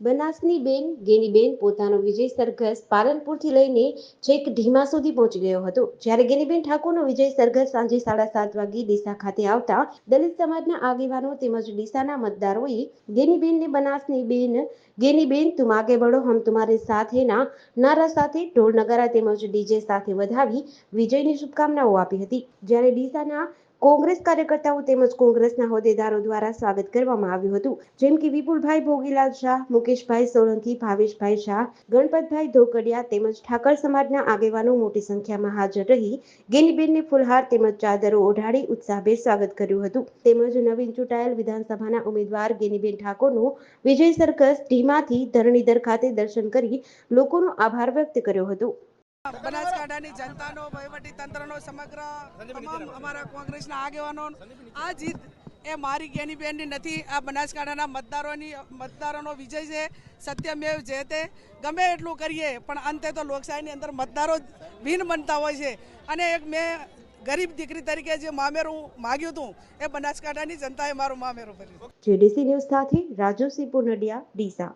બનાસની બેન ગેનીબેન પોતાનો વિજય સરઘસ પાલનપુરથી લઈને છેક ઢીમા સુધી પહોંચી ગયો હતો. જ્યારે ગેનીબેન ઠાકોરનો વિજય સરઘસ સાંજે સાડા સાત વાગે ડીસા ખાતે આવતા દલિત સમાજના આગેવાનો તેમજ ડીસાના મતદારોએ ગેનીબેનને બનાસની બેન ગેનીબેન તુમ આગે બઢો હમ તુમારે સાથેના નારા સાથે, ઢોલ નગારા તેમજ ડીજે સાથે વધાવી વિજયની શુભકામનાઓ આપી હતી. જ્યારે ડીસાના કોંગ્રેસ કાર્યકર્તાઓ તેમજ કોંગ્રેસના હોદ્દેદારો દ્વારા સ્વાગત કરવામાં આવ્યું હતું. જેમ કે વિપુલભાઈ ભોગીલાલ શાહ, મુકેશભાઈ સોલંકી, ભાવેશભાઈ શાહ, ગણપતભાઈ ધોકડિયા તેમજ ઠાકર સમાજના આગેવાનો મોટી સંખ્યામાં હાજર રહી. ગેનીબેનને ફુલહાર તેમજ ચાદરો ઓઢાડી ઉત્સાહભેર સ્વાગત કર્યું હતું. તેમજ નવીન ચૂંટાયેલ વિધાનસભાના ઉમેદવાર ગેનીબેન ઠાકોરનું વિજય સર્કસ ઢીમાથી ધરણીધર ખાતે દર્શન કરી લોકોનો આભાર વ્યક્ત કર્યો હતો. બનાસકાંઠાની જનતાનો, વહીવટી સમગ્ર તમામ અમારા કોંગ્રેસના આગેવાનો. આ જીત એ મારી જ્ઞાનીબેનની નથી, આ બનાસકાંઠાના મતદારોની, મતદારોનો વિજય છે, સત્યમેવ જયતે ગમે એટલું કરીએ, પણ અંતે તો લોકશાહીની અંદર મતદારો ભીન બનતા હોય છે. અને એક મેં ગરીબ દીકરી તરીકે જે મામેરું માગ્યું હતું, એ બનાસકાંઠાની જનતાએ મારું મામેરું ભર્યું. જેડીસી ન્યૂઝ સાથે રાજુ પુનડિયા, ડીસા.